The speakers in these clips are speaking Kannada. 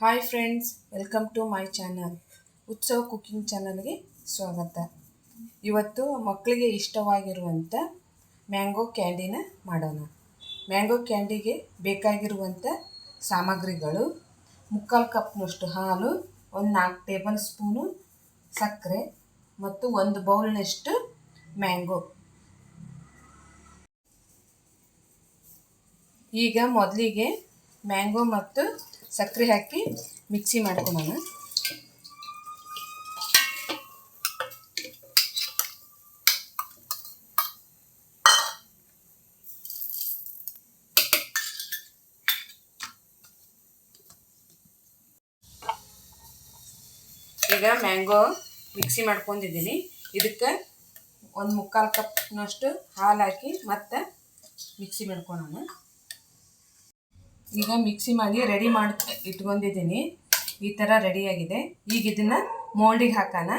Hi friends welcome to my channel Utsava cooking ಚಾನಲ್ಗೆ ಸ್ವಾಗತ. ಇವತ್ತು ಮಕ್ಕಳಿಗೆ ಇಷ್ಟವಾಗಿರುವಂಥ ಮ್ಯಾಂಗೋ ಕ್ಯಾಂಡಿನ ಮಾಡೋಣ. ಮ್ಯಾಂಗೋ ಕ್ಯಾಂಡಿಗೆ ಬೇಕಾಗಿರುವಂಥ ಸಾಮಗ್ರಿಗಳು, ಮುಕ್ಕಾಲು ಕಪ್ನಷ್ಟು ಹಾಲು, ಒಂದು ನಾಲ್ಕು ಟೇಬಲ್ ಸ್ಪೂನು ಸಕ್ಕರೆ ಮತ್ತು ಒಂದು ಬೌಲ್ನಷ್ಟು ಮ್ಯಾಂಗೋ. ಈಗ ಮೊದಲಿಗೆ ಮ್ಯಾಂಗೋ ಮತ್ತು ಸಕ್ಕರೆ ಹಾಕಿ ಮಿಕ್ಸಿ ಮಾಡ್ಕೊಳೋಣ. ಈಗ ಮ್ಯಾಂಗೋ ಮಿಕ್ಸಿ ಮಾಡ್ಕೊಂಡಿದ್ದೀನಿ. ಇದಕ್ಕೆ ಒಂದು ಮುಕ್ಕಾಲು ಕಪ್ನಷ್ಟು ಹಾಲು ಹಾಕಿ ಮತ್ತೆ ಮಿಕ್ಸಿ ಮಾಡ್ಕೊಳೋಣ. ಈಗ ಮಿಕ್ಸಿ ಮಾಡಿ ರೆಡಿ ಮಾಡಿ, ಇಟ್ಕೊಂಡಿದ್ದೀನಿ. ಈ ಥರ ರೆಡಿಯಾಗಿದೆ ಈಗ ಇದನ್ನು ಮೋಲ್ಡಿಗೆ ಹಾಕೋಣ.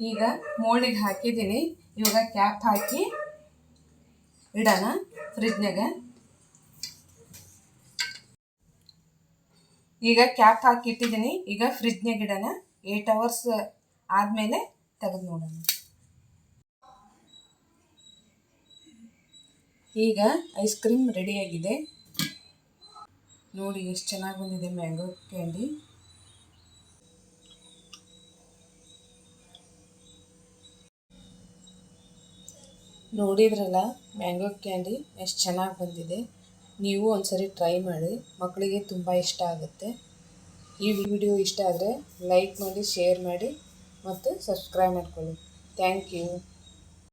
ಈಗ ಮೋಲ್ಡಿಗೆ ಹಾಕಿದ್ದೀನಿ. ಇವಾಗ ಕ್ಯಾಪ್ ಹಾಕಿ ಇಡೋಣ ಫ್ರಿಜ್ನಾಗ ಈಗ ಕ್ಯಾಪ್ ಹಾಕಿ ಇಟ್ಟಿದ್ದೀನಿ ಈಗ ಫ್ರಿಜ್ನಾಗ ಇಡೋಣ. ಏಟ್ ಅವರ್ಸ್ ಆದಮೇಲೆ ತೆಗೆದು ನೋಡೋಣ. ಈಗ ಐಸ್ ಕ್ರೀಮ್ ರೆಡಿಯಾಗಿದೆ ನೋಡಿ ಎಷ್ಟು ಚೆನ್ನಾಗಿ ಬಂದಿದೆ ಮ್ಯಾಂಗೋ ಕ್ಯಾಂಡಿ ನೋಡಿದ್ರಲ್ಲ ಮ್ಯಾಂಗೋ ಕ್ಯಾಂಡಿ ಎಷ್ಟು ಚೆನ್ನಾಗಿ ಬಂದಿದೆ. ನೀವು ಒಂದ್ಸರಿ ಟ್ರೈ ಮಾಡಿ ಮಕ್ಕಳಿಗೆ ತುಂಬ ಇಷ್ಟ ಆಗುತ್ತೆ. ಈ ವಿಡಿಯೋ ಇಷ್ಟ ಆದರೆ ಲೈಕ್ ಮಾಡಿ ಶೇರ್ ಮಾಡಿ ಮತ್ತು ಸಬ್ಸ್ಕ್ರೈಬ್ ಮಾಡ್ಕೊಳ್ಳಿ. Thank you